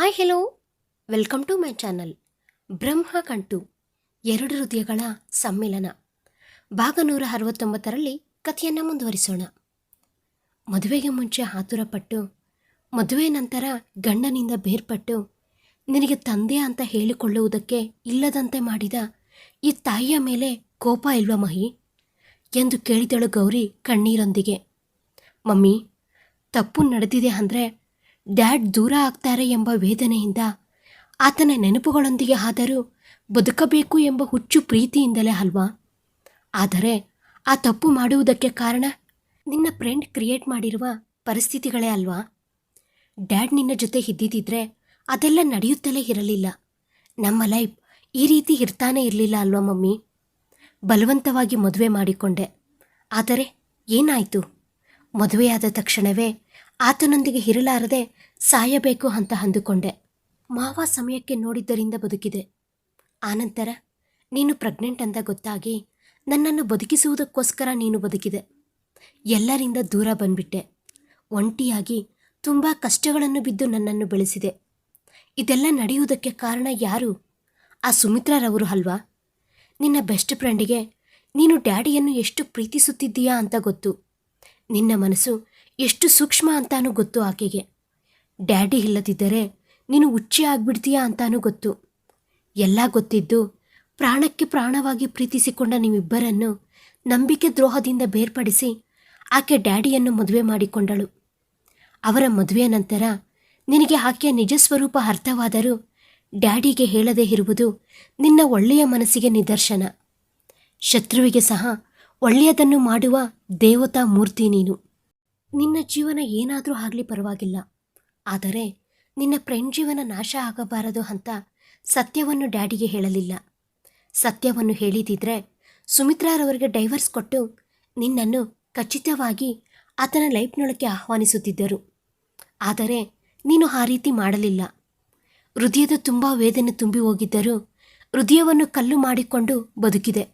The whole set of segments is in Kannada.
Hi hello welcome to my channel Brahmagantu ಎರಡು ಹೃದಯಗಳ ಸಮ್ಮಿಲನ. ಭಾಗ ನೂರ ಅರವತ್ತೊಂಬತ್ತರಲ್ಲಿ ಕಥೆಯನ್ನು ಮುಂದುವರಿಸೋಣ. ಮದುವೆಗೆ ಮುಂಚೆ ಆತುರಪಟ್ಟು, ಮದುವೆ ನಂತರ ಗಂಡನಿಂದ ಬೇರ್ಪಟ್ಟು, ನಿನಗೆ ತಂದೆ ಅಂತ ಹೇಳಿಕೊಳ್ಳುವುದಕ್ಕೆ ಇಲ್ಲದಂತೆ ಮಾಡಿದ ಈ ತಾಯಿಯ ಮೇಲೆ ಕೋಪ ಇಲ್ವ ಮಹಿ? ಎಂದು ಕೇಳಿದಳು ಗೌರಿ ಕಣ್ಣೀರೊಂದಿಗೆ. ಮಮ್ಮಿ, ತಪ್ಪು ನಡೆದಿದೆ ಅಂದರೆ ಡ್ಯಾಡ್ ದೂರ ಆಗ್ತಾರೆ ಎಂಬ ವೇದನೆಯಿಂದ ಆತನ ನೆನಪುಗಳೊಂದಿಗೆ ಆದರೂ ಬದುಕಬೇಕು ಎಂಬ ಹುಚ್ಚು ಪ್ರೀತಿಯಿಂದಲೇ ಅಲ್ವಾ? ಆದರೆ ಆ ತಪ್ಪು ಮಾಡುವುದಕ್ಕೆ ಕಾರಣ ನಿನ್ನ ಫ್ರೆಂಡ್ ಕ್ರಿಯೇಟ್ ಮಾಡಿರುವ ಪರಿಸ್ಥಿತಿಗಳೇ ಅಲ್ವಾ? ಡ್ಯಾಡ್ ನಿನ್ನ ಜೊತೆ ಇದ್ದಿದ್ದಿದ್ರೆ ಅದೆಲ್ಲ ನಡೆಯುತ್ತಲೇ ಇರಲಿಲ್ಲ. ನಮ್ಮ ಲೈಫ್ ಈ ರೀತಿ ಇರ್ತಾನೆ ಇರಲಿಲ್ಲ ಅಲ್ವಾ ಮಮ್ಮಿ? ಬಲವಂತವಾಗಿ ಮದುವೆ ಮಾಡಿಕೊಂಡೆ. ಆದರೆ ಏನಾಯಿತು? ಮದುವೆಯಾದ ತಕ್ಷಣವೇ ಆತನೊಂದಿಗೆ ಇರಲಾರದೆ ಸಾಯಬೇಕು ಅಂತ ಅಂದುಕೊಂಡೆ. ಮಾವ ಸಮಯಕ್ಕೆ ನೋಡಿದ್ದರಿಂದ ಬದುಕಿದೆ. ಆನಂತರ, ನೀನು ಪ್ರೆಗ್ನೆಂಟ್ ಅಂತ ಗೊತ್ತಾಗಿ ನನ್ನನ್ನು ಬದುಕಿಸುವುದಕ್ಕೋಸ್ಕರ ನೀನು ಬದುಕಿದೆ. ಎಲ್ಲರಿಂದ ದೂರ ಬಂದ್ಬಿಟ್ಟೆ. ಒಂಟಿಯಾಗಿ ತುಂಬ ಕಷ್ಟಗಳನ್ನು ಬಿದ್ದು ನನ್ನನ್ನು ಬೆಳೆಸಿದೆ. ಇದೆಲ್ಲ ನಡೆಯುವುದಕ್ಕೆ ಕಾರಣ ಯಾರು? ಆ ಸುಮಿತ್ರರವರು ಅಲ್ವಾ? ನಿನ್ನ ಬೆಸ್ಟ್ ಫ್ರೆಂಡಿಗೆ ನೀನು ಡ್ಯಾಡಿಯನ್ನು ಎಷ್ಟು ಪ್ರೀತಿಸುತ್ತಿದ್ದೀಯಾ ಅಂತ ಗೊತ್ತು. ನಿನ್ನ ಮನಸ್ಸು ಎಷ್ಟು ಸೂಕ್ಷ್ಮ ಅಂತಾನೂ ಗೊತ್ತು ಆಕೆಗೆ. ಡ್ಯಾಡಿ ಇಲ್ಲದಿದ್ದರೆ ನೀನು ಹುಚ್ಚಿ ಆಗ್ಬಿಡ್ತೀಯಾ ಅಂತಾನೂ ಗೊತ್ತು. ಎಲ್ಲ ಗೊತ್ತಿದ್ದು ಪ್ರಾಣಕ್ಕೆ ಪ್ರಾಣವಾಗಿ ಪ್ರೀತಿಸಿಕೊಂಡ ನೀವಿಬ್ಬರನ್ನು ನಂಬಿಕೆ ದ್ರೋಹದಿಂದ ಬೇರ್ಪಡಿಸಿ ಆಕೆ ಡ್ಯಾಡಿಯನ್ನು ಮದುವೆ ಮಾಡಿಕೊಂಡಳು. ಅವರ ಮದುವೆಯ ನಂತರ ನಿನಗೆ ಆಕೆಯ ನಿಜ ಸ್ವರೂಪ ಅರ್ಥವಾದರೂ ಡ್ಯಾಡಿಗೆ ಹೇಳದೇ ಇರುವುದು ನಿನ್ನ ಒಳ್ಳೆಯ ಮನಸ್ಸಿಗೆ ನಿದರ್ಶನ. ಶತ್ರುವಿಗೆ ಸಹ ಒಳ್ಳೆಯದನ್ನು ಮಾಡುವ ದೇವತಾ ಮೂರ್ತಿ ನೀನು. ನಿನ್ನ ಜೀವನ ಏನಾದರೂ ಆಗಲಿ ಪರವಾಗಿಲ್ಲ. ಆದರೆ ನಿನ್ನ ಫ್ರೆಂಡ್ ಜೀವನ ನಾಶ ಆಗಬಾರದು ಅಂತ ಸತ್ಯವನ್ನು ಡ್ಯಾಡಿಗೆ ಹೇಳಲಿಲ್ಲ. ಸತ್ಯವನ್ನು ಹೇಳಿದಿದ್ರೆ ಸುಮಿತ್ರಾರವರಿಗೆ ಡೈವರ್ಸ್ ಕೊಟ್ಟು ನಿನ್ನನ್ನು ಖಚಿತವಾಗಿ ಆತನ ಲೈಫ್ನೊಳಕ್ಕೆ ಆಹ್ವಾನಿಸುತ್ತಿದ್ದರು. ಆದರೆ ನೀನು ಆ ರೀತಿ ಮಾಡಲಿಲ್ಲ. ಹೃದಯದ ತುಂಬ ವೇದನೆ ತುಂಬಿ ಹೋಗಿದ್ದರೂ ಹೃದಯವನ್ನು ಕಲ್ಲು ಮಾಡಿಕೊಂಡು ಬದುಕಿದೆ.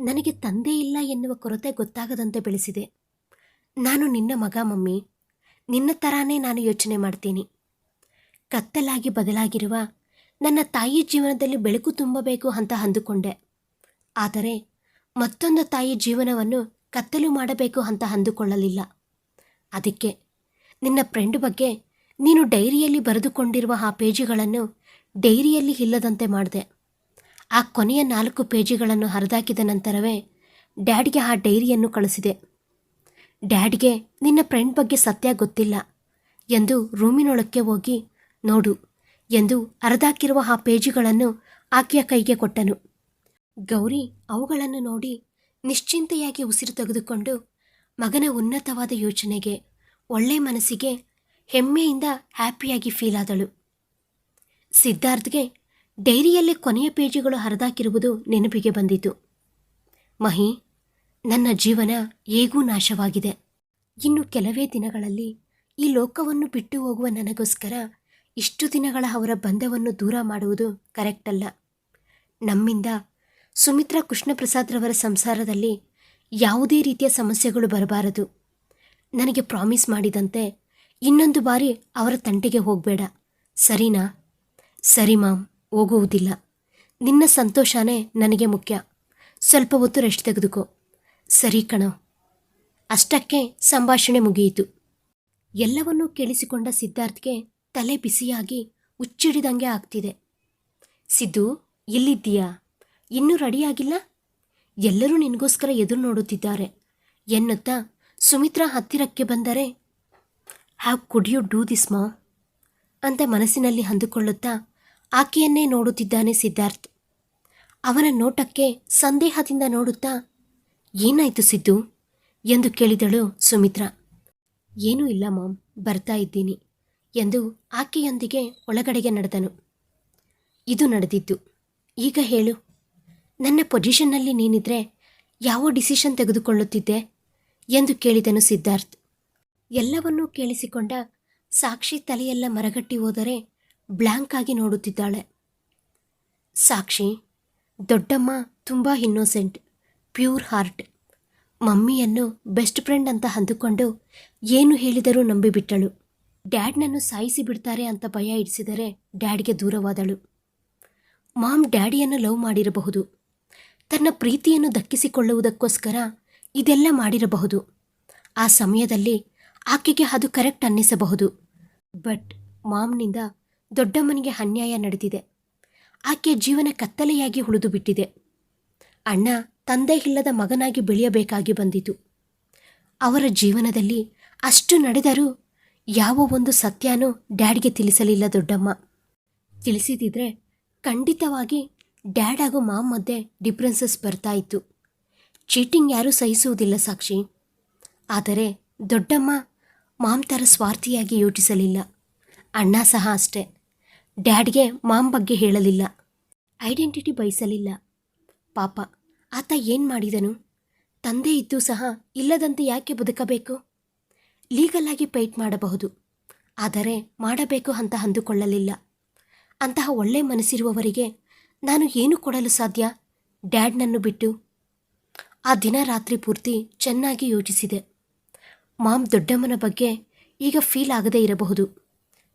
ನನಗೆ ತಂದೆ ಇಲ್ಲ ಎನ್ನುವ ಕೊರತೆ ಗೊತ್ತಾಗದಂತೆ ಬೆಳೆಸಿದೆ. ನಾನು ನಿನ್ನ ಮಗ, ಮಮ್ಮಿ. ನಿನ್ನ ಥರಾನೇ ನಾನು ಯೋಚನೆ ಮಾಡ್ತೀನಿ. ಕತ್ತಲಾಗಿ ಬದಲಾಗಿರುವ ನನ್ನ ತಾಯಿ ಜೀವನದಲ್ಲಿ ಬೆಳಕು ತುಂಬಬೇಕು ಅಂತ ಅಂದುಕೊಂಡೆ. ಆದರೆ ಮತ್ತೊಂದು ತಾಯಿ ಜೀವನವನ್ನು ಕತ್ತಲು ಮಾಡಬೇಕು ಅಂತ ಅಂದುಕೊಳ್ಳಲಿಲ್ಲ. ಅದಕ್ಕೆ ನಿನ್ನ ಫ್ರೆಂಡ್ ಬಗ್ಗೆ ನೀನು ಡೈರಿಯಲ್ಲಿ ಬರೆದುಕೊಂಡಿರುವ ಆ ಪೇಜುಗಳನ್ನು ಡೈರಿಯಲ್ಲಿ ಇಲ್ಲದಂತೆ ಮಾಡಿದೆ. ಆ ಕೊನೆಯ ನಾಲ್ಕು ಪೇಜಿಗಳನ್ನು ಹರಿದಾಕಿದ ನಂತರವೇ ಡ್ಯಾಡ್ಗೆ ಆ ಡೈರಿಯನ್ನು ಕಳಿಸಿದೆ. ಡ್ಯಾಡ್ಗೆ ನಿನ್ನ ಫ್ರೆಂಡ್ ಬಗ್ಗೆ ಸತ್ಯ ಗೊತ್ತಿಲ್ಲ ಎಂದು ರೂಮಿನೊಳಕ್ಕೆ ಹೋಗಿ, ನೋಡು, ಎಂದು ಅರ್ಧಾಕಿರುವ ಆ ಪೇಜುಗಳನ್ನು ಆಕೆಯ ಕೈಗೆ ಕೊಟ್ಟನು. ಗೌರಿ ಅವುಗಳನ್ನು ನೋಡಿ ನಿಶ್ಚಿಂತೆಯಾಗಿ ಉಸಿರು ತೆಗೆದುಕೊಂಡು, ಮಗನ ಉನ್ನತವಾದ ಯೋಚನೆಗೆ, ಒಳ್ಳೆ ಮನಸ್ಸಿಗೆ, ಹೆಮ್ಮೆಯಿಂದ ಹ್ಯಾಪಿಯಾಗಿ ಫೀಲ್ ಆದಳು. ಸಿದ್ಧಾರ್ಥ್ಗೆ ಡೈರಿಯಲ್ಲಿ ಕೊನೆಯ ಪೇಜುಗಳು ಹರಿದಾಕಿರುವುದು ನೆನಪಿಗೆ ಬಂದಿತು. ಮಹಿ ನನ್ನ ಜೀವನ ಹೇಗೂ ನಾಶವಾಗಿದೆ. ಇನ್ನು ಕೆಲವೇ ದಿನಗಳಲ್ಲಿ ಈ ಲೋಕವನ್ನು ಬಿಟ್ಟು ಹೋಗುವ ನನಗೋಸ್ಕರ ಇಷ್ಟು ದಿನಗಳ ಅವರ ಬಂಧವನ್ನು ದೂರ ಮಾಡುವುದು ಕರೆಕ್ಟ್ ಅಲ್ಲ. ನಮ್ಮಿಂದ ಸುಮಿತ್ರಾ ಕೃಷ್ಣಪ್ರಸಾದ್ರವರ ಸಂಸಾರದಲ್ಲಿ ಯಾವುದೇ ರೀತಿಯ ಸಮಸ್ಯೆಗಳು ಬರಬಾರದು. ನನಗೆ ಪ್ರಾಮಿಸ್ ಮಾಡಿದಂತೆ ಇನ್ನೊಂದು ಬಾರಿ ಅವರ ತಂಟೆಗೆ ಹೋಗಬೇಡ. ಸರಿನಾ? ಸರಿ ಮಾಮ್ ಹೋಗುವುದಿಲ್ಲ. ನಿನ್ನ ಸಂತೋಷನೇ ನನಗೆ ಮುಖ್ಯ. ಸ್ವಲ್ಪ ಹೊತ್ತು ರೆಸ್ಟ್ ತೆಗೆದುಕೋ. ಸರಿ ಕಣೋ. ಅಷ್ಟಕ್ಕೆ ಸಂಭಾಷಣೆ ಮುಗಿಯಿತು. ಎಲ್ಲವನ್ನೂ ಕೇಳಿಸಿಕೊಂಡ ಸಿದ್ಧಾರ್ಥ್ಗೆ ತಲೆ ಬಿಸಿಯಾಗಿ ಹುಚ್ಚಿಡಿದಂಗೆ ಆಗ್ತಿದೆ. ಸಿದ್ದು ಎಲ್ಲಿದ್ದೀಯಾ ಇನ್ನೂ ರೆಡಿಯಾಗಿಲ್ಲ? ಎಲ್ಲರೂ ನಿನಗೋಸ್ಕರ ಎದುರು ನೋಡುತ್ತಿದ್ದಾರೆ. ಎನ್ನುತ್ತಾ ಸುಮಿತ್ರಾ ಹತ್ತಿರಕ್ಕೆ ಬಂದರೆ have could you do this, ಮಾ? ಅಂತ ಮನಸ್ಸಿನಲ್ಲಿ ಅಂದುಕೊಳ್ಳುತ್ತಾ ಆಕೆಯನ್ನೇ ನೋಡುತ್ತಿದ್ದಾನೆ ಸಿದ್ಧಾರ್ಥ್. ಅವನ ನೋಟಕ್ಕೆ ಸಂದೇಹದಿಂದ ನೋಡುತ್ತಾ ಏನಾಯಿತು ಸಿದ್ದು? ಎಂದು ಕೇಳಿದಳು ಸುಮಿತ್ರಾ. ಏನೂ ಇಲ್ಲ ಮಾಮ್, ಬರ್ತಾ ಇದ್ದೀನಿ ಎಂದು ಆಕೆಯೊಂದಿಗೆ ಒಳಗಡೆಗೆ ನಡೆದನು. ಇದು ನಡೆದಿದ್ದು. ಈಗ ಹೇಳು. ನನ್ನ ಪೊಸಿಷನ್ನಲ್ಲಿ ನೀನಿದ್ರೆ ಯಾವ ಡಿಸಿಷನ್ ತೆಗೆದುಕೊಳ್ಳುತ್ತಿದ್ದೆ? ಎಂದು ಕೇಳಿದನು ಸಿದ್ಧಾರ್ಥ್. ಎಲ್ಲವನ್ನೂ ಕೇಳಿಸಿಕೊಂಡ ಸಾಕ್ಷಿ ತಲೆಯೆಲ್ಲ ಮರಗಟ್ಟಿ ಹೋದರೆ ಬ್ಲ್ಯಾಂಕ್ ಆಗಿ ನೋಡುತ್ತಿದ್ದಾಳೆ. ಸಾಕ್ಷಿ, ದೊಡ್ಡಮ್ಮ ತುಂಬ innocent. Pure heart. ಮಮ್ಮಿಯನ್ನು best friend ಅಂತ ಅಂದುಕೊಂಡು ಏನು ಹೇಳಿದರೂ ನಂಬಿಬಿಟ್ಟಳು. ಡ್ಯಾಡ್ನನ್ನು ಸಾಯಿಸಿ ಬಿಡ್ತಾರೆ ಅಂತ ಭಯ ಇಡಿಸಿದರೆ ಡ್ಯಾಡ್ಗೆ ದೂರವಾದಳು. ಮಾಮ್ ಡ್ಯಾಡಿಯನ್ನು ಲವ್ ಮಾಡಿರಬಹುದು. ತನ್ನ ಪ್ರೀತಿಯನ್ನು ದಕ್ಕಿಸಿಕೊಳ್ಳುವುದಕ್ಕೋಸ್ಕರ ಇದೆಲ್ಲ ಮಾಡಿರಬಹುದು. ಆ ಸಮಯದಲ್ಲಿ ಆಕೆಗೆ ಅದು ಕರೆಕ್ಟ್ ಅನ್ನಿಸಬಹುದು. ಬಟ್ ಮಾಮ್ನಿಂದ ದೊಡ್ಡಮ್ಮನಿಗೆ ಅನ್ಯಾಯ ನಡೆದಿದೆ. ಆಕೆಯ ಜೀವನ ಕತ್ತಲೆಯಾಗಿ ಉಳಿದು ಬಿಟ್ಟಿದೆ ಅಣ್ಣ ತಂದೆ ಇಲ್ಲದ ಮಗನಾಗಿ ಬೆಳೆಯಬೇಕಾಗಿ ಬಂದಿತು. ಅವರ ಜೀವನದಲ್ಲಿ ಅಷ್ಟು ನಡೆದರೂ ಯಾವ ಒಂದು ಸತ್ಯನೂ ಡ್ಯಾಡ್ಗೆ ತಿಳಿಸಲಿಲ್ಲ ದೊಡ್ಡಮ್ಮ. ತಿಳಿಸಿದಿದ್ರೆ ಖಂಡಿತವಾಗಿ ಡ್ಯಾಡ್ ಹಾಗೂ ಮಾಮ್ ಮಧ್ಯೆ ಡಿಫ್ರೆನ್ಸಸ್ ಬರ್ತಾ ಇತ್ತು. ಚೀಟಿಂಗ್ ಯಾರೂ ಸಹಿಸುವುದಿಲ್ಲ ಸಾಕ್ಷಿ. ಆದರೆ ದೊಡ್ಡಮ್ಮ ಮಾಮ್ ಥರ ಸ್ವಾರ್ಥಿಯಾಗಿ ಯೋಚಿಸಲಿಲ್ಲ. ಅಣ್ಣ ಸಹ ಅಷ್ಟೇ. ಡ್ಯಾಡ್ಗೆ ಮಾಮ್ ಬಗ್ಗೆ ಹೇಳಲಿಲ್ಲ. ಐಡೆಂಟಿಟಿ ಬಯಸಲಿಲ್ಲ. ಪಾಪ. ಆತ ಏನು ಮಾಡಿದನು? ತಂದೆ ಇದ್ದು ಸಹ ಇಲ್ಲದಂತೆ ಯಾಕೆ ಬದುಕಬೇಕು? ಲೀಗಲ್ ಆಗಿ ಪೈಟ್ ಮಾಡಬಹುದು. ಆದರೆ ಮಾಡಬೇಕು ಅಂತ ಅಂದುಕೊಳ್ಳಲಿಲ್ಲ. ಅಂತಹ ಒಳ್ಳೆ ಮನಸ್ಸಿರುವವರಿಗೆ ನಾನು ಏನು ಕೊಡಲು ಸಾಧ್ಯ? ಡ್ಯಾಡ್ನನ್ನು ಬಿಟ್ಟು. ಆ ದಿನ ರಾತ್ರಿ ಪೂರ್ತಿ ಚೆನ್ನಾಗಿ ಯೋಚಿಸಿದೆ. ಮಾಮ್ ದೊಡ್ಡಮ್ಮನ ಬಗ್ಗೆ ಈಗ ಫೀಲ್ ಆಗದೇ ಇರಬಹುದು.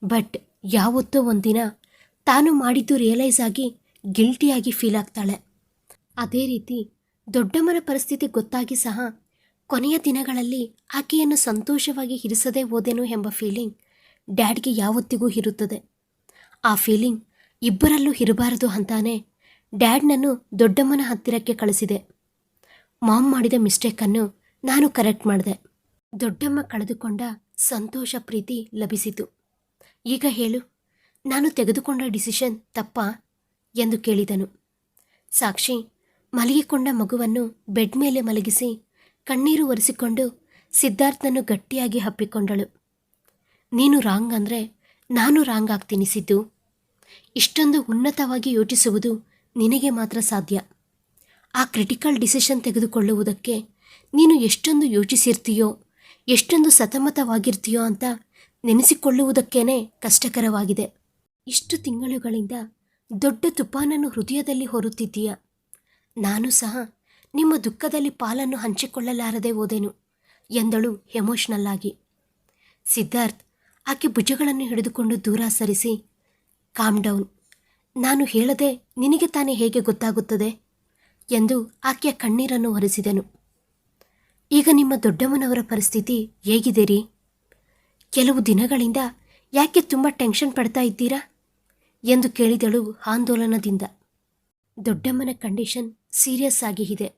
ಬಟ್ ಯಾವತ್ತೋ ಒಂದಿನ ತಾನು ಮಾಡಿದ್ದು ರಿಯಲೈಸ್ ಆಗಿ ಗಿಲ್ಟಿಯಾಗಿ ಫೀಲ್ ಆಗ್ತಾಳೆ. ಅದೇ ರೀತಿ ದೊಡ್ಡಮ್ಮನ ಪರಿಸ್ಥಿತಿ ಗೊತ್ತಾಗಿ ಸಹ ಕೊನೆಯ ದಿನಗಳಲ್ಲಿ ಆಕೆಯನ್ನು ಸಂತೋಷವಾಗಿ ಇರಿಸದೇ ಹೋದೆನು ಎಂಬ ಫೀಲಿಂಗ್ ಡ್ಯಾಡ್ಗೆ ಯಾವತ್ತಿಗೂ ಇರುತ್ತದೆ. ಆ ಫೀಲಿಂಗ್ ಇಬ್ಬರಲ್ಲೂ ಇರಬಾರದು ಅಂತಾನೆ ಡ್ಯಾಡ್ನನ್ನು ದೊಡ್ಡಮ್ಮನ ಹತ್ತಿರಕ್ಕೆ ಕಳಿಸಿದೆ. ಮಾಮ್ ಮಾಡಿದ ಮಿಸ್ಟೇಕನ್ನು ನಾನು ಕರೆಕ್ಟ್ ಮಾಡಿದೆ. ದೊಡ್ಡಮ್ಮ ಕಳೆದುಕೊಂಡ ಸಂತೋಷ ಪ್ರೀತಿ ಲಭಿಸಿತು. ಈಗ ಹೇಳು, ನಾನು ತೆಗೆದುಕೊಂಡ ಡಿಸಿಷನ್ ತಪ್ಪಾ ಎಂದು ಕೇಳಿದನು. ಸಾಕ್ಷಿ ಮಲಗಿಕೊಂಡ ಮಗುವನ್ನು ಬೆಡ್ ಮೇಲೆ ಮಲಗಿಸಿ ಕಣ್ಣೀರು ಒರೆಸಿಕೊಂಡು ಸಿದ್ಧಾರ್ಥನನ್ನು ಗಟ್ಟಿಯಾಗಿ ಹಪ್ಪಿಕೊಂಡಳು. ನೀನು ರಾಂಗ್ ಅಂದರೆ ನಾನು ರಾಂಗ್ ಆಗ್ತೀನಿ ಸಿದ್ದು. ಇಷ್ಟೊಂದು ಉನ್ನತವಾಗಿ ಯೋಚಿಸುವುದು ನಿನಗೆ ಮಾತ್ರ ಸಾಧ್ಯ. ಆ ಕ್ರಿಟಿಕಲ್ ಡಿಸಿಷನ್ ತೆಗೆದುಕೊಳ್ಳುವುದಕ್ಕೆ ನೀನು ಎಷ್ಟೊಂದು ಯೋಚಿಸಿರ್ತೀಯೋ, ಎಷ್ಟೊಂದು ಸತಮತವಾಗಿರ್ತೀಯೋ ಅಂತ ನೆನೆಸಿಕೊಳ್ಳುವುದಕ್ಕೇನೆ ಕಷ್ಟಕರವಾಗಿದೆ. ಇಷ್ಟು ತಿಂಗಳುಗಳಿಂದ ದೊಡ್ಡ ತುಫಾನನ್ನು ಹೃದಯದಲ್ಲಿ ಹೊರುತ್ತಿದ್ದೀಯ? ನಾನು ಸಹ ನಿಮ್ಮ ದುಃಖದಲ್ಲಿ ಪಾಲನ್ನು ಹಂಚಿಕೊಳ್ಳಲಾರದೆ ಹೋದೆನು ಎಂದಳು ಎಮೋಷ್ನಲ್ ಆಗಿ ಸಿದ್ಧಾರ್ಥ್ ಆಕೆ ಭುಜಗಳನ್ನು ಹಿಡಿದುಕೊಂಡು ದೂರ ಸರಿಸಿ ಕಾಮ್ ಡೌನ್ ನಾನು ಹೇಳದೆ ನಿನಗೆ ತಾನೇ ಹೇಗೆ ಗೊತ್ತಾಗುತ್ತದೆ? ಎಂದು ಆಕೆಯ ಕಣ್ಣೀರನ್ನು ಒರೆಸಿದನು. ಈಗ ನಿಮ್ಮ ದೊಡ್ಡಮ್ಮನವರ ಪರಿಸ್ಥಿತಿ ಹೇಗಿದೆ ರೀ ಕೆಲವು ದಿನಗಳಿಂದ ಯಾಕೆ ತುಂಬ ಟೆನ್ಷನ್ ಪಡ್ತಾ ಇದ್ದೀರಾ? ಎಂದು ಕೇಳಿದಳು ಆಂದೋಲನದಿಂದ. ದೊಡ್ಡಮ್ಮನ ಕಂಡೀಷನ್ ಸೀರಿಯಸ್ ಆಗಿ ಇದೆ.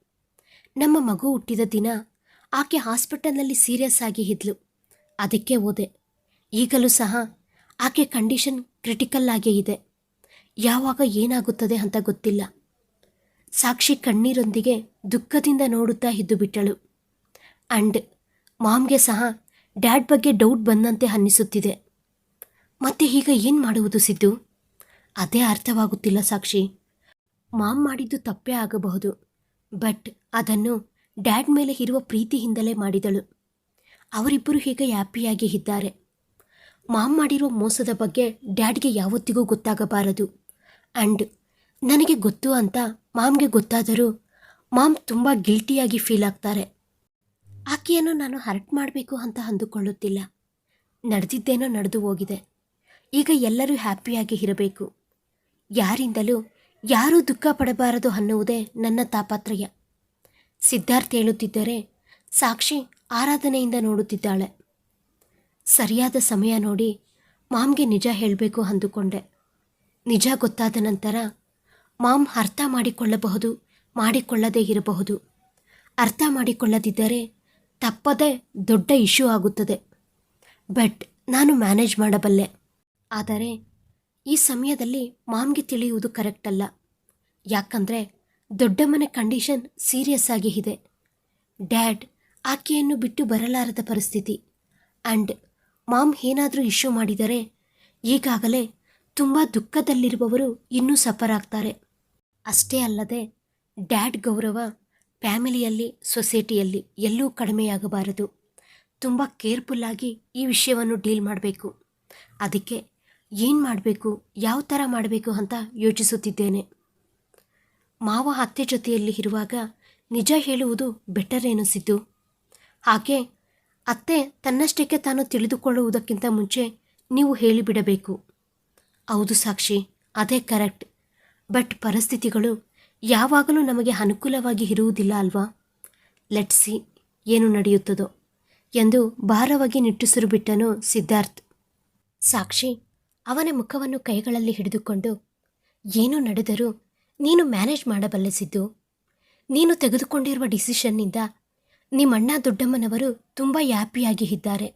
ನಮ್ಮ ಮಗು ಹುಟ್ಟಿದ ದಿನ ಆಕೆ ಹಾಸ್ಪಿಟಲ್ನಲ್ಲಿ ಸೀರಿಯಸ್ ಆಗಿ ಇದ್ಲು. ಅದಕ್ಕೆ ಹೋದೆ. ಈಗಲೂ ಸಹ ಆಕೆ ಕಂಡೀಷನ್ ಕ್ರಿಟಿಕಲ್ ಆಗೇ ಇದೆ. ಯಾವಾಗ ಏನಾಗುತ್ತದೆ ಅಂತ ಗೊತ್ತಿಲ್ಲ. ಸಾಕ್ಷಿ ಕಣ್ಣೀರೊಂದಿಗೆ ದುಃಖದಿಂದ ನೋಡುತ್ತಾ ಇದ್ದು ಬಿಟ್ಟಳು. ಅಂಡ್ ಮಾಮ್ಗೆ ಸಹ ಡ್ಯಾಡ್ ಬಗ್ಗೆ ಡೌಟ್ ಬಂದಂತೆ ಅನ್ನಿಸುತ್ತಿದೆ. ಮತ್ತೆ ಈಗ ಏನು ಮಾಡುವುದು ಸಿದ್ದು? ಅದೇ ಅರ್ಥವಾಗುತ್ತಿಲ್ಲ ಸಾಕ್ಷಿ. ಮಾಮ್ ಮಾಡಿದ್ದು ತಪ್ಪೇ ಆಗಬಹುದು. ಬಟ್ ಅದನ್ನು ಡ್ಯಾಡ್ ಮೇಲೆ ಇರುವ ಪ್ರೀತಿಯಿಂದಲೇ ಮಾಡಿದಳು. ಅವರಿಬ್ಬರು ಹೀಗೆ ಹ್ಯಾಪಿಯಾಗಿ ಇದ್ದಾರೆ. ಮಾಮ್ ಮಾಡಿರುವ ಮೋಸದ ಬಗ್ಗೆ ಡ್ಯಾಡ್ಗೆ ಯಾವತ್ತಿಗೂ ಗೊತ್ತಾಗಬಾರದು. ಆ್ಯಂಡ್ ನನಗೆ ಗೊತ್ತು ಅಂತ ಮಾಮ್ಗೆ ಗೊತ್ತಾದರೂ ಮಾಮ್ ತುಂಬ ಗಿಲ್ಟಿಯಾಗಿ ಫೀಲ್ ಆಗ್ತಾರೆ. ಆಕೆಯನ್ನು ನಾನು ಹರ್ಟ್ ಮಾಡಬೇಕು ಅಂತ ಅಂದುಕೊಳ್ಳುತ್ತಿಲ್ಲ. ನಡೆದಿದ್ದೇನೋ ನಡೆದು ಹೋಗಿದೆ. ಈಗ ಎಲ್ಲರೂ ಹ್ಯಾಪಿಯಾಗಿ ಇರಬೇಕು. ಯಾರಿಂದಲೂ ಯಾರೂ ದುಃಖ ಪಡಬಾರದು ಅನ್ನುವುದೇ ನನ್ನ ತಾಪತ್ರಯ. ಸಿದ್ಧಾರ್ಥ್ ಹೇಳುತ್ತಿದ್ದರೆ ಸಾಕ್ಷಿ ಆರಾಧನೆಯಿಂದ ನೋಡುತ್ತಿದ್ದಾಳೆ. ಸರಿಯಾದ ಸಮಯ ನೋಡಿ ಮಾಮ್ಗೆ ನಿಜ ಹೇಳಬೇಕು ಅಂದುಕೊಂಡೆ. ನಿಜ ಗೊತ್ತಾದ ನಂತರ ಮಾಮ್ ಅರ್ಥ ಮಾಡಿಕೊಳ್ಳಬಹುದು, ಮಾಡಿಕೊಳ್ಳದೇ ಇರಬಹುದು. ಅರ್ಥ ಮಾಡಿಕೊಳ್ಳದಿದ್ದರೆ ತಪ್ಪದೇ ದೊಡ್ಡ ಇಶ್ಯೂ ಆಗುತ್ತದೆ. ಬಟ್ ನಾನು ಮ್ಯಾನೇಜ್ ಮಾಡಬಲ್ಲೆ. ಆದರೆ ಈ ಸಮಯದಲ್ಲಿ ಮಾಮ್ಗೆ ತಿಳಿಯುವುದು ಕರೆಕ್ಟ್ ಅಲ್ಲ. ಯಾಕಂದರೆ ಮನೆ ಕಂಡೀಷನ್ ಸೀರಿಯಸ್ ಆಗಿ ಇದೆ. ಡ್ಯಾಡ್ ಆಕೆಯನ್ನು ಬಿಟ್ಟು ಬರಲಾರದ ಪರಿಸ್ಥಿತಿ. ಆ್ಯಂಡ್ ಮಾಮ್ ಏನಾದರೂ ಇಶ್ಯೂ ಮಾಡಿದರೆ ಈಗಾಗಲೇ ತುಂಬ ದುಃಖದಲ್ಲಿರುವವರು ಇನ್ನೂ ಸಫರ್ ಆಗ್ತಾರೆ. ಅಷ್ಟೇ ಅಲ್ಲದೆ ಡ್ಯಾಡ್ ಗೌರವ ಫ್ಯಾಮಿಲಿಯಲ್ಲಿ ಸೊಸೈಟಿಯಲ್ಲಿ ಎಲ್ಲೂ ಕಡಿಮೆಯಾಗಬಾರದು. ತುಂಬ ಕೇರ್ಫುಲ್ಲಾಗಿ ಈ ವಿಷಯವನ್ನು ಡೀಲ್ ಮಾಡಬೇಕು. ಅದಕ್ಕೆ ಏನು ಮಾಡಬೇಕು? ಯಾವ ಥರ ಮಾಡಬೇಕು ಅಂತ ಯೋಚಿಸುತ್ತಿದ್ದೇನೆ. ಮಾವ ಅತ್ತೆ ಜೊತೆಯಲ್ಲಿ ಇರುವಾಗ ನಿಜ ಹೇಳುವುದು ಬೆಟರ್ ಎನಿಸಿತು. ಹಾಗೆ ಅತ್ತೆ ತನ್ನಷ್ಟಕ್ಕೆ ತಾನು ತಿಳಿದುಕೊಳ್ಳುವುದಕ್ಕಿಂತ ಮುಂಚೆ ನೀವು ಹೇಳಿಬಿಡಬೇಕು. ಹೌದು ಸಾಕ್ಷಿ, ಅದೇ ಕರೆಕ್ಟ್. ಬಟ್ ಪರಿಸ್ಥಿತಿಗಳು ಯಾವಾಗಲೂ ನಮಗೆ ಅನುಕೂಲವಾಗಿ ಇರುವುದಿಲ್ಲ ಅಲ್ವಾ? ಲೆಟ್ಸಿ ಏನು ನಡೆಯುತ್ತದೋ ಎಂದು ಭಾರವಾಗಿ ನಿಟ್ಟುಸಿರು ಬಿಟ್ಟನು ಸಿದ್ಧಾರ್ಥ್. ಸಾಕ್ಷಿ ಅವನ ಮುಖವನ್ನು ಕೈಗಳಲ್ಲಿ ಹಿಡಿದುಕೊಂಡು, ಏನು ನಡೆದರೂ ನೀನು ಮ್ಯಾನೇಜ್ ಮಾಡಬಲ್ಲೆ ಸಿದ್ದು ನೀನು ತೆಗೆದುಕೊಂಡಿರುವ ಡಿಸಿಷನ್ನಿಂದ ನಿಮ್ಮಣ್ಣ ದೊಡ್ಡಮ್ಮನವರು ತುಂಬ ಹ್ಯಾಪಿಯಾಗಿ ಇದ್ದಾರೆ,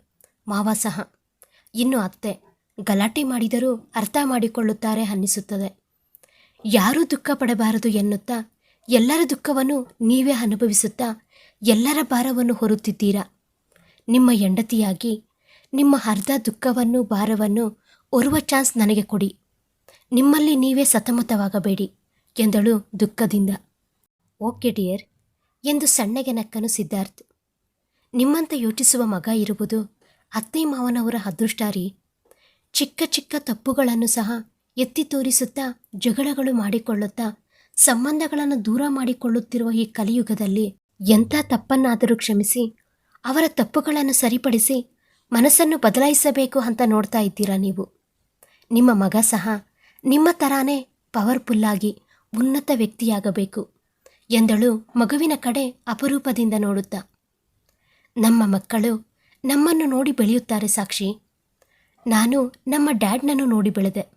ಮಾವ ಸಹ. ಇನ್ನು ಅತ್ತೆ ಗಲಾಟೆ ಮಾಡಿದರೂ ಅರ್ಥ ಮಾಡಿಕೊಳ್ಳುತ್ತಾರೆ ಅನ್ನಿಸುತ್ತದೆ. ಯಾರೂ ದುಃಖ ಪಡಬಾರದು ಎನ್ನುತ್ತಾ, ಎಲ್ಲರ ದುಃಖವನ್ನು ನೀವೇ ಅನುಭವಿಸುತ್ತಾ, ಎಲ್ಲರ ಭಾರವನ್ನು ಹೊರುತ್ತಿದ್ದೀರಾ? ನಿಮ್ಮ ಹೆಂಡತಿಯಾಗಿ ನಿಮ್ಮ ಅರ್ಧ ದುಃಖವನ್ನು, ಭಾರವನ್ನು ಹೊರುವ ಚಾನ್ಸ್ ನನಗೆ ಕೊಡಿ. ನಿಮ್ಮಲ್ಲಿ ನೀವೇ ಸತಮತವಾಗಬೇಡಿ, ಎಂದಳು ದುಃಖದಿಂದ. ಓಕೆ ಡಿಯರ್, ಎಂದು ಸಣ್ಣಗೆ ನಕ್ಕನು ಸಿದ್ಧಾರ್ಥ್. ನಿಮ್ಮಂತ ಯೋಚಿಸುವ ಮಗ ಇರುವುದು ಅತ್ತೆ ಮಾವನವರ ಅದೃಷ್ಟಾರಿ ಚಿಕ್ಕ ಚಿಕ್ಕ ತಪ್ಪುಗಳನ್ನು ಸಹ ಎತ್ತಿ ತೋರಿಸುತ್ತಾ ಜಗಳಗಳು ಮಾಡಿಕೊಳ್ಳುತ್ತಾ ಸಂಬಂಧಗಳನ್ನು ದೂರ ಮಾಡಿಕೊಳ್ಳುತ್ತಿರುವ ಈ ಕಲಿಯುಗದಲ್ಲಿ ಎಂಥ ತಪ್ಪನ್ನಾದರೂ ಕ್ಷಮಿಸಿ, ಅವರ ತಪ್ಪುಗಳನ್ನು ಸರಿಪಡಿಸಿ ಮನಸ್ಸನ್ನು ಬದಲಾಯಿಸಬೇಕು ಅಂತ ನೋಡ್ತಾ ಇದ್ದೀರಾ ನೀವು? ನಿಮ್ಮ ಮಗ ಸಹ ನಿಮ್ಮ ಥರಾನೇ ಪವರ್ಫುಲ್ಲಾಗಿ ಉನ್ನತ ವ್ಯಕ್ತಿಯಾಗಬೇಕು ಎಂದಳು ಮಗುವಿನ ಕಡೆ ಅಪರೂಪದಿಂದ ನೋಡುತ್ತಾ. ನಮ್ಮ ಮಕ್ಕಳು ನಮ್ಮನ್ನು ನೋಡಿ ಬೆಳೆಯುತ್ತಾರೆ ಸಾಕ್ಷಿ. ನಾನು ನಮ್ಮ ಡ್ಯಾಡ್ನನ್ನು ನೋಡಿ ಬೆಳೆದೆ.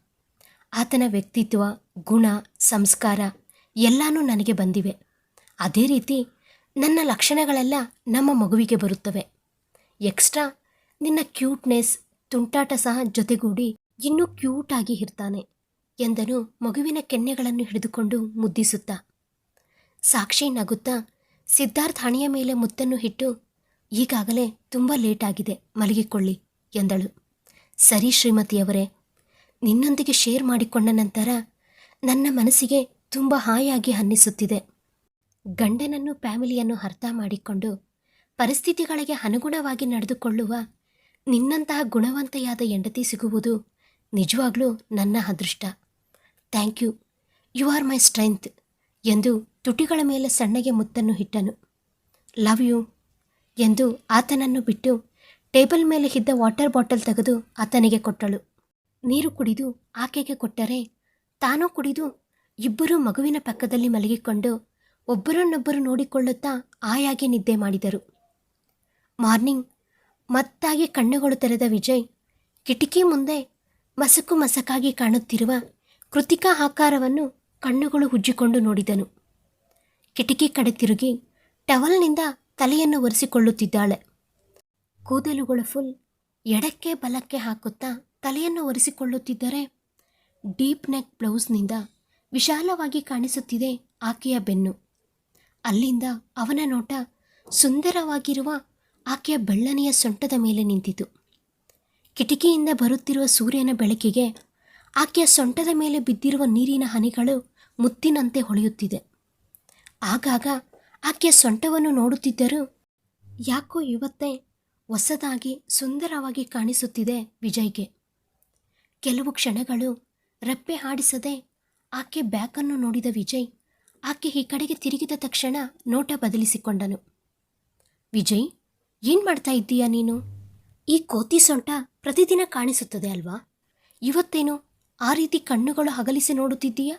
ಆತನ ವ್ಯಕ್ತಿತ್ವ, ಗುಣ, ಸಂಸ್ಕಾರ ಎಲ್ಲನೂ ನನಗೆ ಬಂದಿವೆ. ಅದೇ ರೀತಿ ನನ್ನ ಲಕ್ಷಣಗಳೆಲ್ಲ ನಮ್ಮ ಮಗುವಿಗೆ ಬರುತ್ತವೆ. ಎಕ್ಸ್ಟ್ರಾ ನಿನ್ನ ಕ್ಯೂಟ್ನೆಸ್, ತುಂಟಾಟ ಸಹ ಜೊತೆಗೂಡಿ ಇನ್ನೂ ಕ್ಯೂಟ್ ಆಗಿ ಇರ್ತಾನೆ ಎಂದನು ಮಗುವಿನ ಕೆನ್ನೆಗಳನ್ನು ಹಿಡಿದುಕೊಂಡು ಮುದ್ದಿಸುತ್ತಾ. ಸಾಕ್ಷಿ ನಗುತ್ತಾ ಸಿದ್ಧಾರ್ಥ್ ಹಣೆಯ ಮೇಲೆ ಮುತ್ತನ್ನು ಇಟ್ಟು, ಈಗಾಗಲೇ ತುಂಬ ಲೇಟ್ ಆಗಿದೆ, ಮಲಗಿಕೊಳ್ಳಿ, ಎಂದಳು. ಸರಿ ಶ್ರೀಮತಿಯವರೇ ನಿನ್ನೊಂದಿಗೆ ಶೇರ್ ಮಾಡಿಕೊಂಡ ನಂತರ ನನ್ನ ಮನಸ್ಸಿಗೆ ತುಂಬ ಹಾಯಾಗಿ ಅನ್ನಿಸುತ್ತಿದೆ. ಗಂಡನನ್ನು ಫ್ಯಾಮಿಲಿಯನ್ನು ಅರ್ಥ ಮಾಡಿಕೊಂಡು ಪರಿಸ್ಥಿತಿಗಳಿಗೆ ಅನುಗುಣವಾಗಿ ನಡೆದುಕೊಳ್ಳುವ ನಿನ್ನಂತಹ ಗುಣವಂತೆಯಾದ ಹೆಂಡತಿ ಸಿಗುವುದು ನಿಜವಾಗ್ಲೂ ನನ್ನ ಅದೃಷ್ಟ. Thank you. You are my strength ಎಂದು ತುಟಿಗಳ ಮೇಲೆ ಸಣ್ಣಗೆ ಮುತ್ತನ್ನು ಇಟ್ಟನು. ಲವ್ ಯು ಎಂದು ಆತನನ್ನು ಬಿಟ್ಟು ಟೇಬಲ್ ಮೇಲೆ ಇದ್ದ ವಾಟರ್ ಬಾಟಲ್ ತೆಗೆದು ಆತನಿಗೆ ಕೊಟ್ಟಳು. ನೀರು ಕುಡಿದು ಆಕೆಗೆ ಕೊಟ್ಟರೆ ತಾನೂ ಕುಡಿದು ಇಬ್ಬರೂ ಮಗುವಿನ ಪಕ್ಕದಲ್ಲಿ ಮಲಗಿಕೊಂಡು ಒಬ್ಬರನ್ನೊಬ್ಬರು ನೋಡಿಕೊಳ್ಳುತ್ತಾ ಆಯಾಗಿ ನಿದ್ದೆ ಮಾಡಿದರು. ಮಾರ್ನಿಂಗ್ ಮತ್ತಾಗಿ ಕಣ್ಣುಗಳು ತೆರೆದ ವಿಜಯ್ ಕಿಟಕಿ ಮುಂದೆ ಮಸಕು ಮಸಕಾಗಿ ಕಾಣುತ್ತಿರುವ ಕೃತಿಕಾ ಆಕಾರವನ್ನು ಕಣ್ಣುಗಳು ಉಜ್ಜಿಕೊಂಡು ನೋಡಿದನು. ಕಿಟಕಿ ಕಡೆ ತಿರುಗಿ ಟವಲ್ನಿಂದ ತಲೆಯನ್ನು ಒರೆಸಿಕೊಳ್ಳುತ್ತಿದ್ದಾಳೆ. ಕೂದಲುಗಳು ಫುಲ್ ಎಡಕ್ಕೆ ಬಲಕ್ಕೆ ಹಾಕುತ್ತಾ ತಲೆಯನ್ನು ಒರೆಸಿಕೊಳ್ಳುತ್ತಿದ್ದರೆ ಡೀಪ್ ನೆಕ್ ಬ್ಲೌಸ್ನಿಂದ ವಿಶಾಲವಾಗಿ ಕಾಣಿಸುತ್ತಿದೆ ಆಕೆಯ ಬೆನ್ನು. ಅಲ್ಲಿಂದ ಅವನ ನೋಟ ಸುಂದರವಾಗಿರುವ ಆಕೆಯ ಬೆಳ್ಳನೆಯ ಸೊಂಟದ ಮೇಲೆ ನಿಂತಿತು. ಕಿಟಕಿಯಿಂದ ಬರುತ್ತಿರುವ ಸೂರ್ಯನ ಬೆಳಕಿಗೆ ಆಕೆಯ ಸೊಂಟದ ಮೇಲೆ ಬಿದ್ದಿರುವ ನೀರಿನ ಹನಿಗಳು ಮುತ್ತಿನಂತೆ ಹೊಳೆಯುತ್ತಿದೆ. ಆಗಾಗ ಆಕೆಯ ಸೊಂಟವನ್ನು ನೋಡುತ್ತಿದ್ದರೂ ಯಾಕೋ ಇವತ್ತೇ ಹೊಸದಾಗಿ ಸುಂದರವಾಗಿ ಕಾಣಿಸುತ್ತಿದೆ ವಿಜಯ್ಗೆ. ಕೆಲವು ಕ್ಷಣಗಳು ರೆಪ್ಪೆ ಹಾಡಿಸದೆ ಆಕೆ ಬ್ಯಾಕನ್ನು ನೋಡಿದ ವಿಜಯ್ ಆಕೆ ಈ ಕಡೆಗೆ ತಿರುಗಿದ ತಕ್ಷಣ ನೋಟ ಬದಲಿಸಿಕೊಂಡನು. ವಿಜಯ್, ಏನು ಮಾಡ್ತಾ ಇದ್ದೀಯಾ ನೀನು? ಈ ಕೋತಿ ಸೊಂಟ ಪ್ರತಿದಿನ ಕಾಣಿಸುತ್ತದೆ ಅಲ್ವಾ? ಇವತ್ತೇನು ಆ ರೀತಿ ಕಣ್ಣುಗಳು ಹಗಲಿಸಿ ನೋಡುತ್ತಿದ್ದೀಯಾ?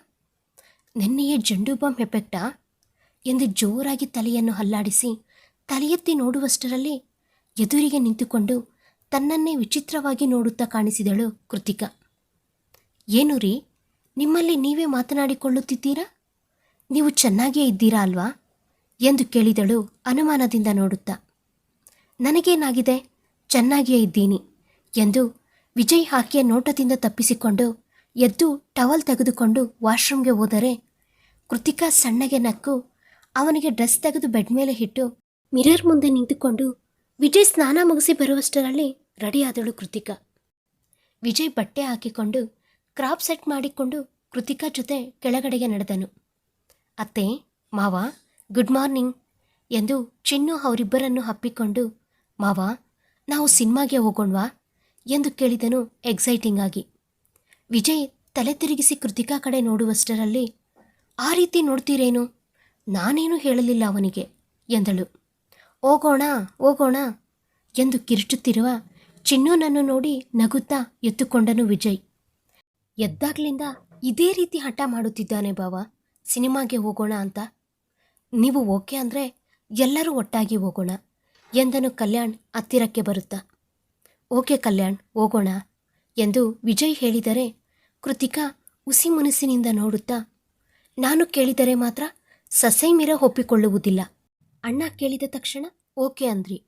ನಿನ್ನೆಯೇ ಜಂಡು ಬಾಂಬ್ ಎಫೆಕ್ಟಾ? ಎಂದು ಜೋರಾಗಿ ತಲೆಯನ್ನು ಹಲ್ಲಾಡಿಸಿ ತಲೆಯೆತ್ತಿ ನೋಡುವಷ್ಟರಲ್ಲಿ ಎದುರಿಗೆ ನಿಂತುಕೊಂಡು ತನ್ನನ್ನೇ ವಿಚಿತ್ರವಾಗಿ ನೋಡುತ್ತಾ ಕಾಣಿಸಿದಳು ಕೃತಿಕಾ. ಏನು ರೀ, ನಿಮ್ಮಲ್ಲಿ ನೀವೇ ಮಾತನಾಡಿಕೊಳ್ಳುತ್ತಿದ್ದೀರಾ? ನೀವು ಚೆನ್ನಾಗೇ ಇದ್ದೀರಾ ಅಲ್ವಾ? ಎಂದು ಕೇಳಿದಳು ಅನುಮಾನದಿಂದ ನೋಡುತ್ತಾ. ನನಗೇನಾಗಿದೆ? ಚೆನ್ನಾಗಿಯೇ ಇದ್ದೀನಿ ಎಂದು ವಿಜಯ್ ಹಾಕಿಯ ನೋಟದಿಂದ ತಪ್ಪಿಸಿಕೊಂಡು ಎದ್ದು ಟವಲ್ ತೆಗೆದುಕೊಂಡು ವಾಶ್ರೂಮ್ಗೆ ಹೋದರೆ ಕೃತಿಕಾ ಸಣ್ಣಗೆ ನಕ್ಕು ಅವನಿಗೆ ಡ್ರೆಸ್ ತೆಗೆದು ಬೆಡ್ ಮೇಲೆ ಇಟ್ಟು ಮಿರರ್ ಮುಂದೆ ನಿಂತುಕೊಂಡು ವಿಜಯ್ ಸ್ನಾನ ಮುಗಿಸಿ ಬರುವಷ್ಟರಲ್ಲಿ ರೆಡಿಯಾದಳು ಕೃತಿಕಾ. ವಿಜಯ್ ಬಟ್ಟೆ ಹಾಕಿಕೊಂಡು ಕ್ರಾಪ್ ಸೆಟ್ ಮಾಡಿಕೊಂಡು ಕೃತಿಕಾ ಜೊತೆ ಕೆಳಗಡೆಗೆ ನಡೆದನು. ಅತ್ತೆ, ಮಾವ, ಗುಡ್ ಮಾರ್ನಿಂಗ್ ಎಂದು ಚಿನ್ನು ಅವರಿಬ್ಬರನ್ನು ಹಪ್ಪಿಕೊಂಡು ಮಾವ ನಾವು ಸಿನಿಮಾಗೆ ಹೋಗೋಣವಾ? ಎಂದು ಕೇಳಿದನು ಎಕ್ಸೈಟಿಂಗ್ ಆಗಿ. ವಿಜಯ್ ತಲೆ ತಿರುಗಿಸಿ ಕೃತಿಕಾ ಕಡೆ ನೋಡುವಷ್ಟರಲ್ಲಿ, ಆ ರೀತಿ ನೋಡ್ತೀರೇನು? ನಾನೇನು ಹೇಳಲಿಲ್ಲ ಅವನಿಗೆ, ಎಂದಳು. ಹೋಗೋಣ ಹೋಗೋಣ, ಎಂದು ಕಿರುಚುತ್ತಿರುವ ಚಿನ್ನೂನನ್ನು ನೋಡಿ ನಗುತ್ತಾ ಎತ್ತುಕೊಂಡನು ವಿಜಯ್. ಎದ್ದಾಗ್ಲಿಂದ ಇದೇ ರೀತಿ ಹಠ ಮಾಡುತ್ತಿದ್ದಾನೆ ಬಾವ ಸಿನಿಮಾಗೆ ಹೋಗೋಣ ಅಂತ. ನೀವು ಓಕೆ ಅಂದರೆ ಎಲ್ಲರೂ ಒಟ್ಟಾಗಿ ಹೋಗೋಣ. ಎಂದನು ಕಲ್ಯಾಣ್ ಹತ್ತಿರಕ್ಕೆ ಬರುತ್ತಾ. ಓಕೆ ಕಲ್ಯಾಣ್, ಹೋಗೋಣ ಎಂದು ವಿಜಯ್ ಹೇಳಿದರೆ ಕೃತಿಕಾ ಉಸಿ ಮುನಸಿನಿಂದ ನೋಡುತ್ತಾ, ನಾನು ಕೇಳಿದರೆ ಮಾತ್ರ ಸಸೈ ಮೀರ ಒಪ್ಪಿಕೊಳ್ಳುವುದಿಲ್ಲ. ಅಣ್ಣ ಕೇಳಿದ ತಕ್ಷಣ ಓಕೆ ಅಂದ್ರಿ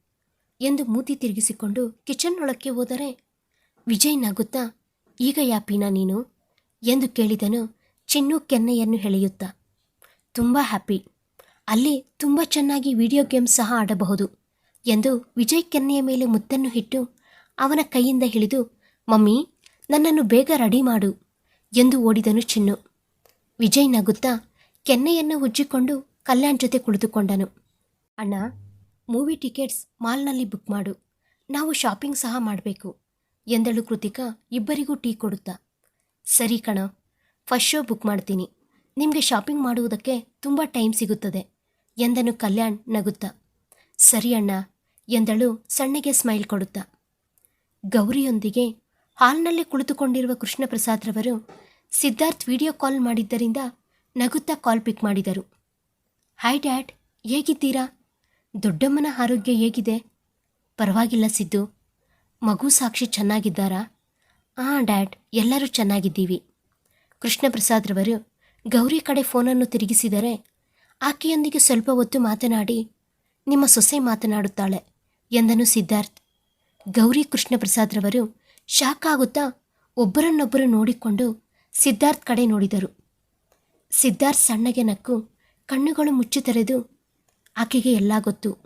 ಎಂದು ಮೂತಿ ತಿರುಗಿಸಿಕೊಂಡು ಕಿಚನ್ ಒಳಕ್ಕೆ ಹೋದರೆ ವಿಜಯ್ ನಗುತ್ತಾ, ಈಗ ಯಾಪಿನ ನೀನು? ಎಂದು ಕೇಳಿದನು ಚಿನ್ನು ಕೆನ್ನೆಯನ್ನು ಎಳೆಯುತ್ತಾ. ತುಂಬ ಹ್ಯಾಪಿ. ಅಲ್ಲಿ ತುಂಬ ಚೆನ್ನಾಗಿ ವಿಡಿಯೋ ಗೇಮ್ ಸಹ ಆಡಬಹುದು. ಎಂದು ವಿಜಯ್ ಕೆನ್ನೆಯ ಮೇಲೆ ಮುತ್ತನ್ನು ಇಟ್ಟು ಅವನ ಕೈಯಿಂದ ಹಿಡಿದು, ಮಮ್ಮಿ, ನನ್ನನ್ನು ಬೇಗ ರೆಡಿ ಮಾಡು ಎಂದು ಓಡಿದನು ಚಿನ್ನು. ವಿಜಯ್ ನಗುತ್ತಾ ಕೆನ್ನೆಯನ್ನು ಉಜ್ಜಿಕೊಂಡು ಕಲ್ಯಾಣ್ ಜೊತೆ ಕುಳಿತುಕೊಂಡನು. ಅಣ್ಣ, ಮೂವಿ ಟಿಕೆಟ್ಸ್ ಮಾಲ್ನಲ್ಲಿ ಬುಕ್ ಮಾಡು. ನಾವು ಶಾಪಿಂಗ್ ಸಹ ಮಾಡಬೇಕು ಎಂದಳು ಕೃತಿಕಾ ಇಬ್ಬರಿಗೂ ಟೀ ಕೊಡುತ್ತಾ. ಸರಿ ಕಣ, ಫಸ್ಟ್ ಶೋ ಬುಕ್ ಮಾಡ್ತೀನಿ. ನಿಮಗೆ ಶಾಪಿಂಗ್ ಮಾಡುವುದಕ್ಕೆ ತುಂಬ ಟೈಮ್ ಸಿಗುತ್ತದೆ ಎಂದನು ಕಲ್ಯಾಣ್ ನಗುತ್ತಾ. ಸರಿ ಅಣ್ಣ ಎಂದಳು ಸಣ್ಣಗೆ ಸ್ಮೈಲ್ ಕೊಡುತ್ತಾ. ಗೌರಿಯೊಂದಿಗೆ ಹಾಲ್ನಲ್ಲಿ ಕುಳಿತುಕೊಂಡಿರುವ ಕೃಷ್ಣಪ್ರಸಾದ್ರವರು ಸಿದ್ಧಾರ್ಥ್ ವಿಡಿಯೋ ಕಾಲ್ ಮಾಡಿದ್ದರಿಂದ ನಗುತ್ತಾ ಕಾಲ್ ಪಿಕ್ ಮಾಡಿದರು. ಹಾಯ್ ಡ್ಯಾಡ್, ಹೇಗಿದ್ದೀರಾ? ದೊಡ್ಡಮ್ಮನ ಆರೋಗ್ಯ ಹೇಗಿದೆ? ಪರವಾಗಿಲ್ಲ ಸಿದ್ದು. ಮಗು ಸಾಕ್ಷಿ ಚೆನ್ನಾಗಿದ್ದಾರಾ? ಹಾಂ ಡ್ಯಾಡ್, ಎಲ್ಲರೂ ಚೆನ್ನಾಗಿದ್ದೀವಿ. ಕೃಷ್ಣಪ್ರಸಾದ್ರವರು ಗೌರಿ ಕಡೆ ಫೋನನ್ನು ತಿರುಗಿಸಿದರೆ ಆಕೆಯೊಂದಿಗೆ ಸ್ವಲ್ಪ ಹೊತ್ತು ಮಾತನಾಡಿ ನಿಮ್ಮ ಸೊಸೆ ಮಾತನಾಡುತ್ತಾಳೆ ಎಂದನು ಸಿದ್ಧಾರ್ಥ್. ಗೌರಿ ಕೃಷ್ಣ ಪ್ರಸಾದ್ರವರು ಶಾಕ್ ಆಗುತ್ತಾ ಒಬ್ಬರನ್ನೊಬ್ಬರು ನೋಡಿಕೊಂಡು ಸಿದ್ಧಾರ್ಥ್ ಕಡೆ ನೋಡಿದರು. ಸಿದ್ಧಾರ್ಥ್ ಸಣ್ಣಗೆ ನಕ್ಕು ಕಣ್ಣುಗಳು ಮುಚ್ಚಿ ತೆರೆದು, ಆಕೆಗೆ ಎಲ್ಲ ಗೊತ್ತು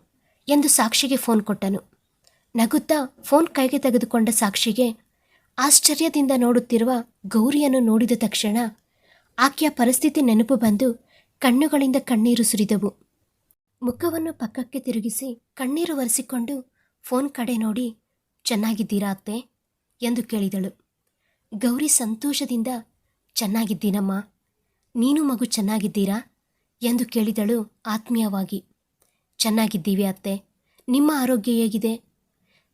ಎಂದು ಸಾಕ್ಷಿಗೆ ಫೋನ್ ಕೊಟ್ಟನು. ನಗುತ್ತಾ ಫೋನ್ ಕೈಗೆ ತೆಗೆದುಕೊಂಡ ಸಾಕ್ಷಿಗೆ ಆಶ್ಚರ್ಯದಿಂದ ನೋಡುತ್ತಿರುವ ಗೌರಿಯನ್ನು ನೋಡಿದ ತಕ್ಷಣ ಆಕೆಯ ಪರಿಸ್ಥಿತಿ ನೆನಪು ಬಂದು ಕಣ್ಣುಗಳಿಂದ ಕಣ್ಣೀರು ಸುರಿದವು. ಮುಖವನ್ನು ಪಕ್ಕಕ್ಕೆ ತಿರುಗಿಸಿ ಕಣ್ಣೀರು ಒರೆಸಿಕೊಂಡು ಫೋನ್ ಕಡೆ ನೋಡಿ, ಚೆನ್ನಾಗಿದ್ದೀರಾ ಅತ್ತೆ? ಎಂದು ಕೇಳಿದಳು. ಗೌರಿ ಸಂತೋಷದಿಂದ, ಚೆನ್ನಾಗಿದ್ದೀನಮ್ಮ. ನೀನು ಮಗು ಚೆನ್ನಾಗಿದ್ದೀರಾ? ಎಂದು ಕೇಳಿದಳು ಆತ್ಮೀಯವಾಗಿ. ಚೆನ್ನಾಗಿದ್ದೀವಿ ಅತ್ತೆ. ನಿಮ್ಮ ಆರೋಗ್ಯ ಹೇಗಿದೆ?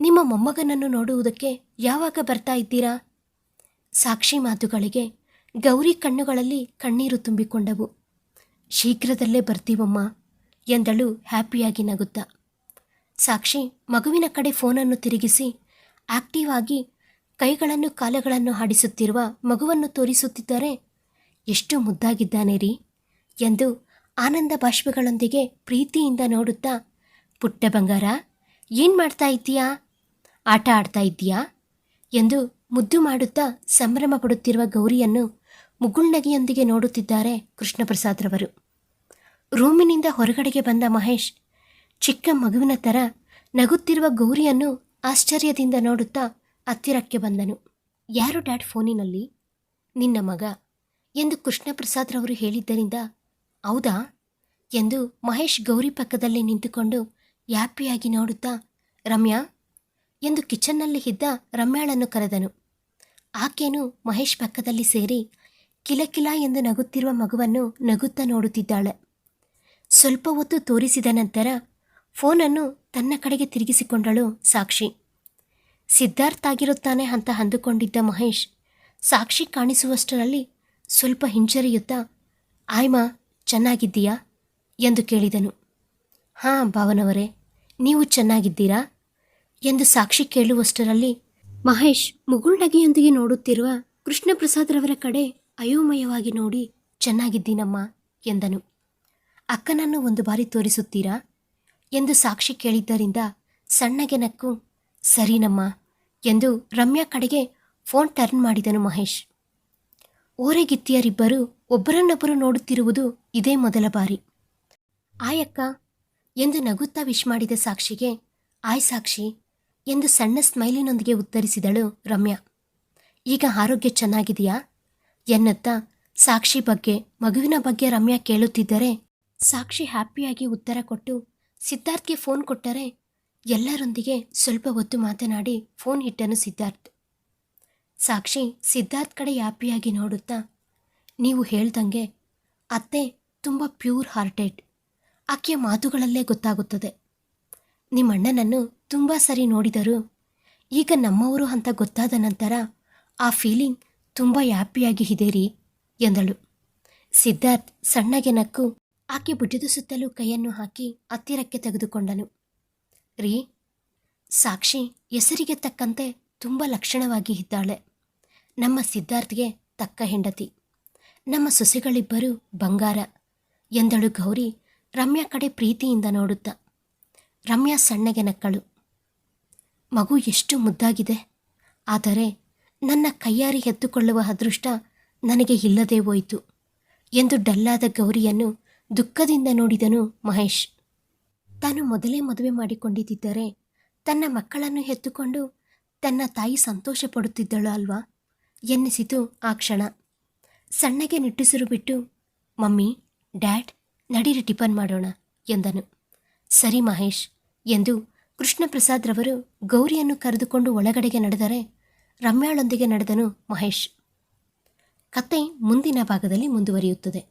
ನಿಮ್ಮ ಮೊಮ್ಮಗನನ್ನು ನೋಡುವುದಕ್ಕೆ ಯಾವಾಗ ಬರ್ತಾ ಇದ್ದೀರಾ? ಸಾಕ್ಷಿ ಮಾತುಗಳಿಗೆ ಗೌರಿ ಕಣ್ಣುಗಳಲ್ಲಿ ಕಣ್ಣೀರು ತುಂಬಿಕೊಂಡವು. ಶೀಘ್ರದಲ್ಲೇ ಬರ್ತೀವಮ್ಮ. ಎಂದಳು ಹ್ಯಾಪಿಯಾಗಿ ನಗುತ್ತಾ. ಸಾಕ್ಷಿ, ಮಗುವಿನ ಕಡೆ ಫೋನನ್ನು ತಿರುಗಿಸಿ, ಆಕ್ಟಿವ್ ಆಗಿ ಕೈಗಳನ್ನು ಕಾಲುಗಳನ್ನು ಹಾಡಿಸುತ್ತಿರುವ ಮಗುವನ್ನು ತೋರಿಸುತ್ತಿದ್ದರೆ ಎಷ್ಟು ಮುದ್ದಾಗಿದ್ದಾನೆ ರೀ ಎಂದು ಆನಂದ ಬಾಷ್ಪಗಳೊಂದಿಗೆ ಪ್ರೀತಿಯಿಂದ ನೋಡುತ್ತಾ, ಪುಟ್ಟ ಬಂಗಾರ, ಏನು ಮಾಡ್ತಾ ಇದ್ದೀಯಾ? ಆಟ ಆಡ್ತಾ ಇದ್ದೀಯಾ? ಎಂದು ಮುದ್ದು ಮಾಡುತ್ತಾ ಸಂಭ್ರಮ ಪಡುತ್ತಿರುವ ಗೌರಿಯನ್ನು ಮುಗುಳ್ನಗೆಯೊಂದಿಗೆ ನೋಡುತ್ತಿದ್ದಾರೆ ಕೃಷ್ಣಪ್ರಸಾದ್ರವರು ರೂಮಿನಿಂದ ಹೊರಗಡೆಗೆ ಬಂದ ಮಹೇಶ್ ಚಿಕ್ಕ ಮಗುವಿನ ಥರ ನಗುತ್ತಿರುವ ಗೌರಿಯನ್ನು ಆಶ್ಚರ್ಯದಿಂದ ನೋಡುತ್ತಾ ಹತ್ತಿರಕ್ಕೆ ಬಂದನು. ಯಾರು ಡ್ಯಾಡ್ ಫೋನಿನಲ್ಲಿ? ನಿನ್ನ ಮಗ? ಎಂದು ಕೃಷ್ಣಪ್ರಸಾದ್ರವರು ಹೇಳಿದ್ದರಿಂದ, ಹೌದಾ? ಎಂದು ಮಹೇಶ್ ಗೌರಿ ಪಕ್ಕದಲ್ಲಿ ನಿಂತುಕೊಂಡು ಯಾಪಿಯಾಗಿ ನೋಡುತ್ತಾ, ರಮ್ಯಾ? ಎಂದು ಕಿಚನ್ನಲ್ಲಿ ಇದ್ದ ರಮ್ಯಾಳನ್ನು ಕರೆದನು. ಆಕೆಯನ್ನು ಮಹೇಶ್ ಪಕ್ಕದಲ್ಲಿ ಸೇರಿ ಕಿಲಕಿಲ ಎಂದು ನಗುತ್ತಿರುವ ಮಗುವನ್ನು ನಗುತ್ತಾ ನೋಡುತ್ತಿದ್ದಾಳೆ. ಸ್ವಲ್ಪ ಹೊತ್ತು ತೋರಿಸಿದ ನಂತರ ಫೋನನ್ನು ತನ್ನ ಕಡೆಗೆ ತಿರುಗಿಸಿಕೊಂಡಳು ಸಾಕ್ಷಿ. ಸಿದ್ಧಾರ್ಥ್ ಆಗಿರುತ್ತಾನೆ ಅಂತ ಅಂದುಕೊಂಡಿದ್ದ ಮಹೇಶ್ ಸಾಕ್ಷಿ ಕಾಣಿಸುವಷ್ಟರಲ್ಲಿ ಸ್ವಲ್ಪ ಹಿಂಜರಿಯುತ್ತಾ ಆಯ್ಮಾ ಚೆನ್ನಾಗಿದ್ದೀಯಾ? ಎಂದು ಕೇಳಿದನು. ಹಾಂ, ಭಾವನವರೇ, ನೀವು ಚೆನ್ನಾಗಿದ್ದೀರಾ? ಎಂದು ಸಾಕ್ಷಿ ಕೇಳುವಷ್ಟರಲ್ಲಿ ಮಹೇಶ್ ಮುಗುಳ್ನಗೆಯೊಂದಿಗೆ ನೋಡುತ್ತಿರುವ ಕೃಷ್ಣಪ್ರಸಾದ್ರವರ ಕಡೆ ಅಯೋಮಯವಾಗಿ ನೋಡಿ, ಚೆನ್ನಾಗಿದ್ದೀನಮ್ಮ, ಎಂದನು. ಅಕ್ಕನನ್ನು ಒಂದು ಬಾರಿ ತೋರಿಸುತ್ತೀರಾ? ಎಂದು ಸಾಕ್ಷಿ ಕೇಳಿದ್ದರಿಂದ, ಸಣ್ಣಗೆ ನಕ್ಕು ಸರಿನಮ್ಮ ಎಂದು ರಮ್ಯಾ ಕಡೆಗೆ ಫೋನ್ ಟರ್ನ್ ಮಾಡಿದನು ಮಹೇಶ್. ಓರೆಗಿತ್ತಿಯರಿಬ್ಬರು ಒಬ್ಬರನ್ನೊಬ್ಬರು ನೋಡುತ್ತಿರುವುದು ಇದೇ ಮೊದಲ ಬಾರಿ. ಆಯಕ್ಕ ಎಂದು ನಗುತ್ತಾ ವಿಶ್ ಮಾಡಿದ ಸಾಕ್ಷಿಗೆ, ಆಯ್ ಸಾಕ್ಷಿ ಎಂದು ಸಣ್ಣ ಸ್ಮೈಲಿನೊಂದಿಗೆ ಉತ್ತರಿಸಿದಳು ರಮ್ಯಾ. ಈಗ ಆರೋಗ್ಯ ಚೆನ್ನಾಗಿದೆಯಾ? ಎನ್ನುತ್ತಾ ಸಾಕ್ಷಿ ಬಗ್ಗೆ, ಮಗುವಿನ ಬಗ್ಗೆ ರಮ್ಯಾ ಕೇಳುತ್ತಿದ್ದರೆ ಸಾಕ್ಷಿ ಹ್ಯಾಪಿಯಾಗಿ ಉತ್ತರ ಕೊಟ್ಟು ಸಿದ್ಧಾರ್ಥ್ಗೆ ಫೋನ್ ಕೊಟ್ಟರೆ ಎಲ್ಲರೊಂದಿಗೆ ಸ್ವಲ್ಪ ಹೊತ್ತು ಮಾತನಾಡಿ ಫೋನ್ ಇಟ್ಟನು ಸಿದ್ಧಾರ್ಥ್. ಸಾಕ್ಷಿ ಸಿದ್ಧಾರ್ಥ್ ಕಡೆ ಹ್ಯಾಪಿಯಾಗಿ ನೋಡುತ್ತಾ, ನೀವು ಹೇಳ್ದಂಗೆ ಅತ್ತೆ ತುಂಬ ಪ್ಯೂರ್ ಹಾರ್ಟೆಡ್, ಆಕೆಯ ಮಾತುಗಳಲ್ಲೇ ಗೊತ್ತಾಗುತ್ತದೆ. ನಿಮ್ಮಣ್ಣನನ್ನು ತುಂಬ ಸರಿ ನೋಡಿದರು ಈಗ ನಮ್ಮವರು ಅಂತ ಗೊತ್ತಾದ ನಂತರ ಆ ಫೀಲಿಂಗ್ ತುಂಬ ಹ್ಯಾಪಿಯಾಗಿ ಇದೆ ರೀ ಎಂದಳು. ಸಿದ್ಧಾರ್ಥ್ ಸಣ್ಣಗೆ ನಕ್ಕು ಆಕೆ ಭುಜದ ಸುತ್ತಲೂ ಕೈಯನ್ನು ಹಾಕಿ ಹತ್ತಿರಕ್ಕೆ ತೆಗೆದುಕೊಂಡನು. ರೀ, ಸಾಕ್ಷಿ ಹೆಸರಿಗೆ ತಕ್ಕಂತೆ ತುಂಬ ಲಕ್ಷಣವಾಗಿ ಇದ್ದಾಳೆ. ನಮ್ಮ ಸಿದ್ಧಾರ್ಥ್ಗೆ ತಕ್ಕ ಹೆಂಡತಿ. ನಮ್ಮ ಸೊಸೆಗಳಿಬ್ಬರು ಬಂಗಾರ. ಎಂದಳು ಗೌರಿ ರಮ್ಯಾ ಕಡೆ ಪ್ರೀತಿಯಿಂದ ನೋಡುತ್ತಾ. ರಮ್ಯಾ ಸಣ್ಣಗೆ ನಕ್ಕಳು. ಮಗು ಎಷ್ಟು ಮುದ್ದಾಗಿದೆ. ಆದರೆ ನನ್ನ ಕೈಯಾರಿ ಎದ್ದುಕೊಳ್ಳುವ ಅದೃಷ್ಟ ನನಗೆ ಇಲ್ಲದೇ ಹೋಯಿತು ಎಂದು ಡಲ್ಲಾದ ಗೌರಿಯನ್ನು ದುಃಖದಿಂದ ನೋಡಿದನು ಮಹೇಶ್. ತಾನು ಮೊದಲೇ ಮದುವೆ ಮಾಡಿಕೊಂಡಿದ್ದರೆ ತನ್ನ ಮಕ್ಕಳನ್ನು ಹೆತ್ತುಕೊಂಡು ತನ್ನ ತಾಯಿ ಸಂತೋಷ ಪಡುತ್ತಿದ್ದಳು ಅಲ್ವಾ? ಎನ್ನಿಸಿತು ಆ ಕ್ಷಣ. ಸಣ್ಣಗೆ ನಿಟ್ಟುಸಿರು ಬಿಟ್ಟು, ಮಮ್ಮಿ, ಡ್ಯಾಡ್, ನಡೀರಿ ಟಿಫನ್ ಮಾಡೋಣ, ಎಂದನು. ಸರಿ ಮಹೇಶ್, ಎಂದು ಕೃಷ್ಣಪ್ರಸಾದ್ ರವರು ಗೌರಿಯನ್ನು ಕರೆದುಕೊಂಡು ಒಳಗಡೆಗೆ ನಡೆದರೆ ರಮ್ಯಾಳೊಂದಿಗೆ ನಡೆದನು ಮಹೇಶ್. ಕತೆ ಮುಂದಿನ ಭಾಗದಲ್ಲಿ ಮುಂದುವರಿಯುತ್ತದೆ.